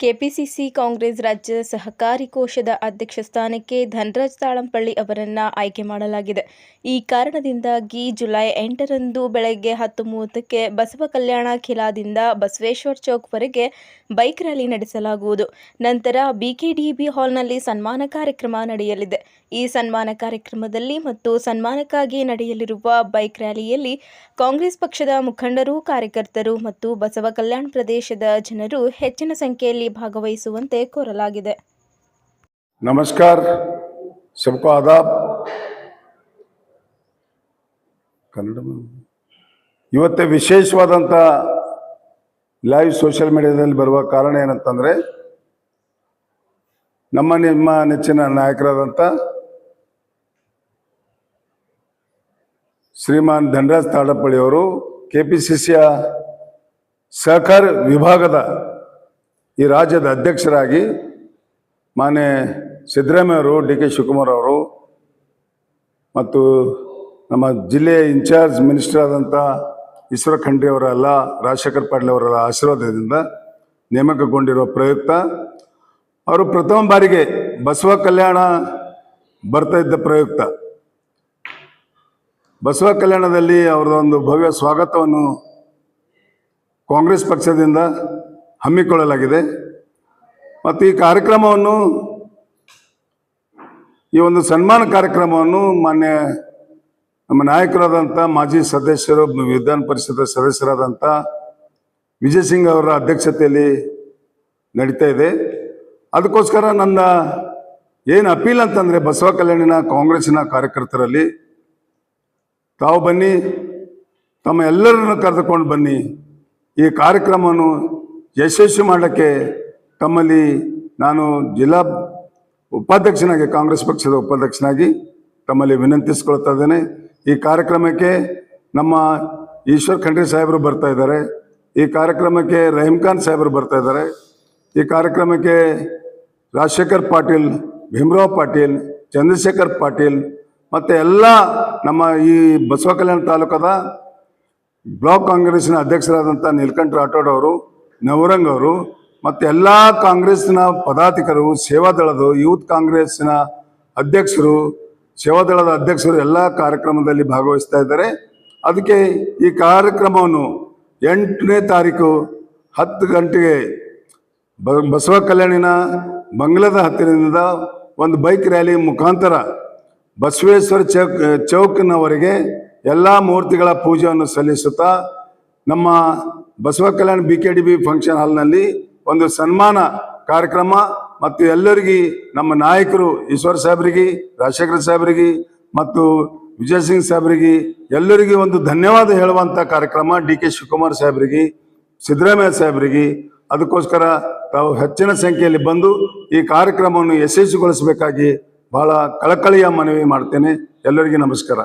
KPCC Congress ರಾಜ್ಯ ಸಹಕಾರಿ ಕೋಶದ ಅಧ್ಯಕ್ಷ ಸ್ಥಾನಕ್ಕೆ ಧನರಾಜ್ ತಾಳಂಪಳ್ಳಿ ಅವರನ್ನು ಆಯ್ಕೆ ಮಾಡಲಾಗಿದೆ. ಈ ಕಾರಣದಿಂದಾಗಿ ಜುಲೈ ಎಂಟರಂದು ಬೆಳಗ್ಗೆ ಹತ್ತು ಮೂವತ್ತಕ್ಕೆ ಬಸವ ಕಲ್ಯಾಣ ಖಿಲಾದಿಂದ ಬಸವೇಶ್ವರ ಚೌಕ್ವರೆಗೆ ಬೈಕ್ ರ್ಯಾಲಿ ನಡೆಸಲಾಗುವುದು. ನಂತರ ಬಿಕೆಡಿಬಿ ಹಾಲ್ನಲ್ಲಿ ಸನ್ಮಾನ ಕಾರ್ಯಕ್ರಮ ನಡೆಯಲಿದೆ. ಈ ಸನ್ಮಾನ ಕಾರ್ಯಕ್ರಮದಲ್ಲಿ ಮತ್ತು ಸನ್ಮಾನಕ್ಕಾಗಿ ನಡೆಯಲಿರುವ ಬೈಕ್ ರ್ಯಾಲಿಯಲ್ಲಿ ಕಾಂಗ್ರೆಸ್ ಪಕ್ಷದ ಮುಖಂಡರು, ಕಾರ್ಯಕರ್ತರು ಮತ್ತು ಬಸವ ಕಲ್ಯಾಣ ಪ್ರದೇಶದ ಜನರು ಹೆಚ್ಚಿನ ಸಂಖ್ಯೆಯಲ್ಲಿ ಭಾಗವಹಿಸುವಂತೆ ಕೋರಲಾಗಿದೆ नमस्कार सबको आदाब ಕನ್ನಡ ಇವತ್ತೇ ವಿಶೇಷವಾದಂಥ ಲೈವ್ ಸೋಷಿಯಲ್ ಮೀಡಿಯಾದಲ್ಲಿ ಬರುವ ಕಾರಣ ಏನಂತಂದರೆ ನಮ್ಮ ನಿಮ್ಮ ನೆಚ್ಚಿನ ನಾಯಕರಾದಂಥ ಶ್ರೀಮಾನ್ ಧನರಾಜ್ ತಾಡಪಳ್ಳಿ ಅವರು ಕೆ ಪಿ ಸಿ ಸಿಯ ಸಹಕಾರ ವಿಭಾಗದ ಈ ರಾಜ್ಯದ ಅಧ್ಯಕ್ಷರಾಗಿ ಮಾನ್ಯ ಸಿದ್ದರಾಮಯ್ಯವರು ಡಿ ಕೆ ಶಿವಕುಮಾರ್ ಅವರು ಮತ್ತು ನಮ್ಮ ಜಿಲ್ಲೆಯ ಇನ್ಚಾರ್ಜ್ ಮಿನಿಸ್ಟರ್ ಆದಂಥ ಈಶ್ವರ ಖಂಡ್ರೆ ಅವರೆಲ್ಲ, ರಾಜಶೇಖರ್ ಪಾಟೀಲ್ ಅವರ ಆಶೀರ್ವಾದದಿಂದ ನೇಮಕಗೊಂಡಿರುವ ಪ್ರಯುಕ್ತ. ಅವರು ಪ್ರಥಮ ಬಾರಿಗೆ ಬಸವ ಕಲ್ಯಾಣ ಬರ್ತಾ ಇದ್ದ ಪ್ರಯುಕ್ತ. ಬಸವ ಕಲ್ಯಾಣದಲ್ಲಿ ಅವರದೊಂದು ಭವ್ಯ ಸ್ವಾಗತವನ್ನು ಕಾಂಗ್ರೆಸ್ ಪಕ್ಷದಿಂದ ಹಮ್ಮಿಕೊಳ್ಳಲಾಗಿದೆ. ಮತ್ತು ಈ ಕಾರ್ಯಕ್ರಮವನ್ನು, ಈ ಒಂದು ಸನ್ಮಾನ ಕಾರ್ಯಕ್ರಮವನ್ನು ಮಾನ್ಯ ನಮ್ಮ ನಾಯಕರಾದಂಥ ಮಾಜಿ ಸದಸ್ಯರು, ವಿಧಾನ ಪರಿಷತ್ ಸದಸ್ಯರಾದಂಥ ವಿಜಯ್ ಸಿಂಗ್ ಅವರ ಅಧ್ಯಕ್ಷತೆಯಲ್ಲಿ ನಡೀತಾ ಇದೆ. ಅದಕ್ಕೋಸ್ಕರ ನನ್ನ ಏನು ಅಪೀಲ್ ಅಂತಂದರೆ, ಬಸವ ಕಲ್ಯಾಣಿನ ಕಾಂಗ್ರೆಸ್ಸಿನ ಕಾರ್ಯಕರ್ತರಲ್ಲಿ ತಾವು ಬನ್ನಿ, ತಮ್ಮ ಎಲ್ಲರನ್ನು ಕರೆದುಕೊಂಡು ಬನ್ನಿ, ಈ ಕಾರ್ಯಕ್ರಮವನ್ನು ಯಶಸ್ವಿ ಮಾಡಲಿಕ್ಕೆ ತಮ್ಮಲ್ಲಿ ನಾನು ಜಿಲ್ಲಾ ಉಪಾಧ್ಯಕ್ಷನಾಗಿ, ಕಾಂಗ್ರೆಸ್ ಪಕ್ಷದ ಉಪಾಧ್ಯಕ್ಷನಾಗಿ ತಮ್ಮಲ್ಲಿ ವಿನಂತಿಸ್ಕೊಳ್ತಾ ಇದ್ದೇನೆ. ಈ ಕಾರ್ಯಕ್ರಮಕ್ಕೆ ನಮ್ಮ ಈಶ್ವರ್ ಖಂಡ್ರೆ ಸಾಹೇಬರು ಬರ್ತಾ ಇದ್ದಾರೆ. ಈ ಕಾರ್ಯಕ್ರಮಕ್ಕೆ ರಹೀಮ್ ಖಾನ್ ಸಾಹೇಬರು ಬರ್ತಾ ಇದ್ದಾರೆ. ಈ ಕಾರ್ಯಕ್ರಮಕ್ಕೆ ರಾಜಶೇಖರ್ ಪಾಟೀಲ್, ಭೀಮರಾವ್ ಪಾಟೀಲ್, ಚಂದ್ರಶೇಖರ್ ಪಾಟೀಲ್ ಮತ್ತು ಎಲ್ಲ ನಮ್ಮ ಈ ಬಸವ ಕಲ್ಯಾಣ ತಾಲೂಕದ ಬ್ಲಾಕ್ ಕಾಂಗ್ರೆಸ್ನ ಅಧ್ಯಕ್ಷರಾದಂಥ ನೀಲಕಂಠ ರಾಠೋಡ್ ಅವರು ನವರಂಗ್ ಅವರು ಮತ್ತು ಎಲ್ಲ ಕಾಂಗ್ರೆಸ್ಸಿನ ಪದಾಧಿಕರು ಸೇವಾದಳದ ಯೂತ್ ಕಾಂಗ್ರೆಸ್ನ ಅಧ್ಯಕ್ಷರು ಸೇವಾದಳದ ಅಧ್ಯಕ್ಷರು ಎಲ್ಲ ಕಾರ್ಯಕ್ರಮದಲ್ಲಿ ಭಾಗವಹಿಸ್ತಾ ಇದ್ದಾರೆ. ಅದಕ್ಕೆ ಈ ಕಾರ್ಯಕ್ರಮವನ್ನು ಎಂಟನೇ ತಾರೀಕು ಹತ್ತು ಗಂಟೆಗೆ ಬ, ಬಸವ ಕಲ್ಯಾಣಿನ ಬಂಗ್ಲದ ಹತ್ತಿರದಿಂದ ಒಂದು ಬೈಕ್ ರ್ಯಾಲಿ ಮುಖಾಂತರ ಬಸವೇಶ್ವರ ಚೌಕ್, ಚೌಕ್ನವರೆಗೆ ಎಲ್ಲ ಮೂರ್ತಿಗಳ ಪೂಜೆಯನ್ನು ಸಲ್ಲಿಸುತ್ತಾ ನಮ್ಮ Basava Kalyana B K D B function ಹಾಲ್ನಲ್ಲಿ ಒಂದು ಸನ್ಮಾನ ಕಾರ್ಯಕ್ರಮ ಮತ್ತು ಎಲ್ಲರಿಗೆ ನಮ್ಮ ನಾಯಕರು ಈಶ್ವರ್ ಸಾಹೇಬ್ರಿಗೆ, ರಾಜಶೇಖರ ಸಾಹೇಬ್ರಿಗೆ ಮತ್ತು ವಿಜಯ್ ಸಿಂಗ್ ಸಾಹೇಬ್ರಿಗೆ ಎಲ್ಲರಿಗೆ ಒಂದು ಧನ್ಯವಾದ ಹೇಳುವಂಥ ಕಾರ್ಯಕ್ರಮ ಡಿ ಕೆ ಶಿವಕುಮಾರ್ ಸಾಹೇಬ್ರಿಗೆ, ಸಿದ್ದರಾಮಯ್ಯ ಸಾಹೇಬ್ರಿಗೆ. ಅದಕ್ಕೋಸ್ಕರ ತಾವು ಹೆಚ್ಚಿನ ಸಂಖ್ಯೆಯಲ್ಲಿ ಬಂದು ಈ ಕಾರ್ಯಕ್ರಮವನ್ನು ಯಶಸ್ವಿಗೊಳಿಸಬೇಕಾಗಿ ಬಹಳ ಕಳಕಳಿಯ ಮನವಿ ಮಾಡ್ತೇನೆ. ಎಲ್ಲರಿಗೂ ನಮಸ್ಕಾರ.